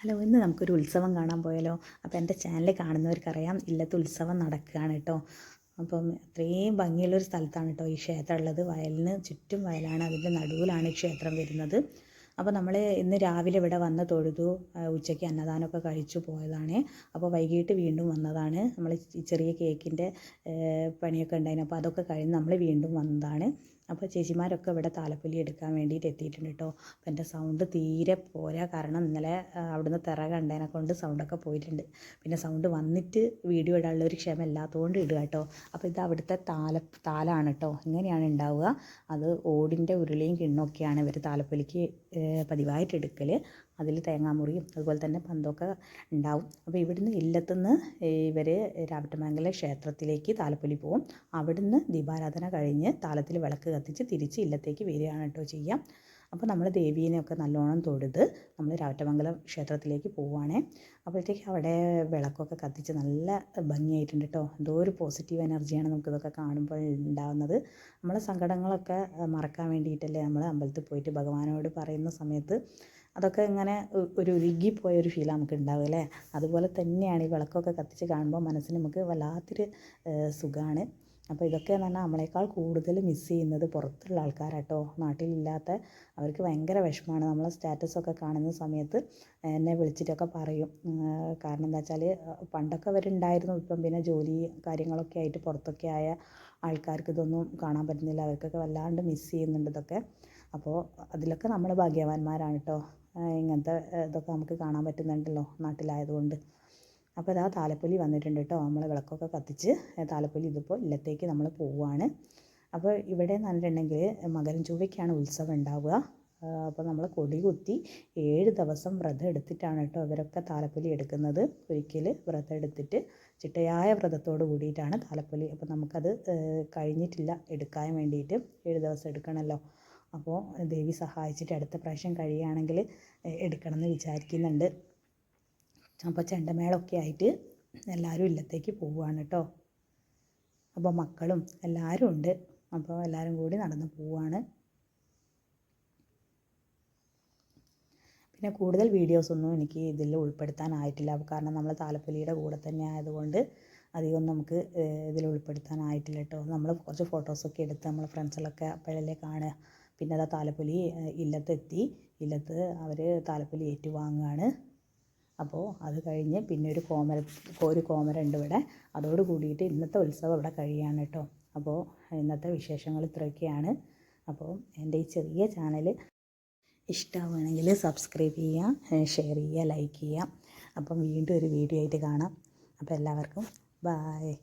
Hello ഇന്ന് നമുക്കൊരു ഉത്സവം കാണാൻ പോയാലോ? അപ്പോൾ എന്റെ ചാനൽ കാണുന്നവർക്കറിയാം ഇല്ലത്തെ ഉത്സവം നടക്കുകയാണ് കേട്ടോ. അപ്പം അത്രയും ഭംഗിയുള്ളൊരു സ്ഥലത്താണ് കേട്ടോ ഈ ക്ഷേത്രം ഉള്ളത് വയലിന് ചുറ്റും വയലാണ് അതിന്റെ നടുവിലാണ് ഈ ക്ഷേത്രം വരുന്നത്. അപ്പോൾ നമ്മൾ ഇന്ന് രാവിലെ ഇവിടെ വന്ന് തൊഴുതു. ഉച്ചയ്ക്ക് അന്നദാനമൊക്കെ കഴിച്ചു പോയതാണ്. അപ്പോൾ വൈകിട്ട് വീണ്ടും വന്നതാണ്. നമ്മൾ ചെറിയ കേക്കിന്റെ പണിയൊക്കെ ഉണ്ടായിരുന്നു. അപ്പോൾ അതൊക്കെ കഴിഞ്ഞ് നമ്മൾ വീണ്ടും വന്നതാണ്. അപ്പോൾ ചേച്ചിമാരൊക്കെ ഇവിടെ താലപ്പൊലി എടുക്കാൻ വേണ്ടിയിട്ട് എത്തിയിട്ടുണ്ട് കേട്ടോ അപ്പോൾ എന്റെ സൗണ്ട് തീരെ പോരാ. കാരണം ഇന്നലെ അവിടുന്ന് തിറ കണ്ടതിനെ കൊണ്ട് സൗണ്ടൊക്കെ പോയിട്ടുണ്ട്. പിന്നെ സൗണ്ട് വന്നിട്ട് വീഡിയോ ഇടാനുള്ള ഒരു ക്ഷമ ഇല്ലാത്തതുകൊണ്ട് ഇടുക കേട്ടോ അപ്പോൾ ഇത് അവിടുത്തെ താല താലാണ് കേട്ടോ ഇങ്ങനെയാണ് ഉണ്ടാവുക അത് ഓടിന്റെ ഉരുളിയും കിണ്ണൊക്കെയാണ് ഇവർ താലപ്പൊലിക്ക് പതിവായിട്ട് എടുക്കൽ അതിൽ തേങ്ങാമുറിയും അതുപോലെ തന്നെ പന്തൊക്കെ ഉണ്ടാവും. അപ്പോൾ ഇവിടുന്ന് ഇല്ലത്തുനിന്ന് ഇവർ രാവട്ടമംഗല ക്ഷേത്രത്തിലേക്ക് താലപ്പൊലി പോവും. അവിടുന്ന് ദീപാരാധന കഴിഞ്ഞ് താലത്തിൽ വിളക്ക് കത്തിച്ച് തിരിച്ച് ഇല്ലത്തേക്ക് വരികയാണ് കേട്ടോ ചെയ്യാം. അപ്പോൾ നമ്മൾ ദേവീനെയൊക്കെ നല്ലോണം തൊഴുത് നമ്മൾ രാവട്ടമംഗലം ക്ഷേത്രത്തിലേക്ക് പോവുകയാണേ അപ്പോഴത്തേക്ക് അവിടെ വിളക്കൊക്കെ കത്തിച്ച് നല്ല ഭംഗിയായിട്ടുണ്ട് കേട്ടോ എന്തോ ഒരു പോസിറ്റീവ് എനർജിയാണ് നമുക്കിതൊക്കെ കാണുമ്പോൾ ഉണ്ടാകുന്നത് നമ്മളെ സങ്കടങ്ങളൊക്കെ മറക്കാൻ വേണ്ടിയിട്ടല്ലേ നമ്മൾ അമ്പലത്തിൽ പോയിട്ട് ഭഗവാനോട് പറയുന്ന സമയത്ത് അതൊക്കെ ഇങ്ങനെ ഒരു ഉരുകിപ്പോയ ഒരു ഫീൽ നമുക്ക് ഉണ്ടാവും അല്ലേ? അതുപോലെ തന്നെയാണ് ഈ വിളക്കൊക്കെ കത്തിച്ച് കാണുമ്പോൾ മനസ്സിന് നമുക്ക് വല്ലാത്തൊരു സുഖമാണ് അപ്പോൾ ഇതൊക്കെ എന്ന് പറഞ്ഞാൽ നമ്മളെക്കാൾ കൂടുതൽ മിസ് ചെയ്യുന്നത് പുറത്തുള്ള ആൾക്കാരാട്ടോ. നാട്ടിലില്ലാത്ത അവർക്ക് ഭയങ്കര വിഷമമാണ്. നമ്മളെ സ്റ്റാറ്റസൊക്കെ കാണുന്ന സമയത്ത് എന്നെ വിളിച്ചിട്ടൊക്കെ പറയും. കാരണം എന്താ വെച്ചാൽ പണ്ടൊക്കെ അവരുണ്ടായിരുന്നു. ഇപ്പം പിന്നെ ജോലി കാര്യങ്ങളൊക്കെ ആയിട്ട് പുറത്തൊക്കെ ആയ ആൾക്കാർക്ക് ഇതൊന്നും കാണാൻ പറ്റുന്നില്ല. അവർക്കൊക്കെ വല്ലാണ്ട് മിസ് ചെയ്യുന്നുണ്ട് ഇതൊക്കെ. അപ്പോൾ അതിലൊക്കെ നമ്മൾ ഭാഗ്യവാന്മാരാണ് കേട്ടോ ഇങ്ങനത്തെ ഇതൊക്കെ നമുക്ക് കാണാൻ പറ്റുന്നുണ്ടല്ലോ നാട്ടിലായതുകൊണ്ട്. അപ്പോൾ ഇതാ താലപ്പൊലി വന്നിട്ടുണ്ട് കേട്ടോ. നമ്മൾ വിളക്കൊക്കെ കത്തിച്ച് താലപ്പൊലി ഇതിപ്പോൾ ഇല്ലത്തേക്ക് നമ്മൾ പോവുകയാണ് അപ്പോൾ ഇവിടെ എന്ന് പറഞ്ഞിട്ടുണ്ടെങ്കിൽ മകരം ചൊവ്വയ്ക്കാണ് ഉത്സവം ഉണ്ടാവുക. അപ്പോൾ നമ്മൾ കൊടി കുത്തി ഏഴ് ദിവസം വ്രതം എടുത്തിട്ടാണ് കേട്ടോ ഇവരൊക്കെ താലപ്പൊലി എടുക്കുന്നത്. ഒരിക്കൽ വ്രതം എടുത്തിട്ട് ചിട്ടയായ വ്രതത്തോട് കൂടിയിട്ടാണ് താലപ്പൊലി. അപ്പോൾ നമുക്കത് കഴിഞ്ഞിട്ടില്ല എടുക്കാൻ വേണ്ടിയിട്ട്. ഏഴ് ദിവസം എടുക്കണമല്ലോ. അപ്പോൾ ദേവി സഹായിച്ചിട്ട് അടുത്ത പ്രാവശ്യം കഴിയുകയാണെങ്കിൽ എടുക്കണം എടുക്കണമെന്ന് വിചാരിക്കുന്നുണ്ട്. അപ്പോൾ ചെണ്ടമേളമൊക്കെ ആയിട്ട് എല്ലാവരും ഇല്ലത്തേക്ക് പോവുകയാണ് കേട്ടോ അപ്പോൾ മക്കളും എല്ലാവരും ഉണ്ട്. അപ്പോൾ എല്ലാവരും കൂടി നടന്ന് പോവുകയാണ് പിന്നെ കൂടുതൽ വീഡിയോസൊന്നും എനിക്ക് ഇതിൽ ഉൾപ്പെടുത്താനായിട്ടില്ല കാരണം നമ്മൾ താലപ്പൊലിയുടെ കൂടെ തന്നെ ആയതുകൊണ്ട് അധികം നമുക്ക് ഇതിൽ ഉൾപ്പെടുത്താനായിട്ടില്ല കേട്ടോ നമ്മൾ കുറച്ച് ഫോട്ടോസൊക്കെ എടുത്ത് നമ്മൾ ഫ്രണ്ട്സിലൊക്കെ അപ്പോഴല്ലേ കാണുക. പിന്നെ അതാ താലപ്പൊലി ഇല്ലത്തെത്തി ഇല്ലത്ത് അവർ താലപ്പൊലി ഏറ്റുവാങ്ങുകയാണ് അപ്പോൾ അത് കഴിഞ്ഞ് പിന്നെ ഒരു കോമര ഒരു കോമര ഉണ്ട് ഇവിടെ. അതോട് കൂടിയിട്ട് ഇന്നത്തെ ഉത്സവം ഇവിടെ കഴിയാണ് കേട്ടോ. അപ്പോൾ ഇന്നത്തെ വിശേഷങ്ങൾ ഇത്രയൊക്കെയാണ്. അപ്പോൾ എന്റെ ഈ ചെറിയ ചാനൽ ഇഷ്ടമാണെങ്കിൽ സബ്സ്ക്രൈബ് ചെയ്യുക ഷെയർ ചെയ്യുക ലൈക്ക് ചെയ്യുക. അപ്പം വീണ്ടും ഒരു വീഡിയോ ആയിട്ട് കാണാം. അപ്പോൾ എല്ലാവർക്കും ബായ്.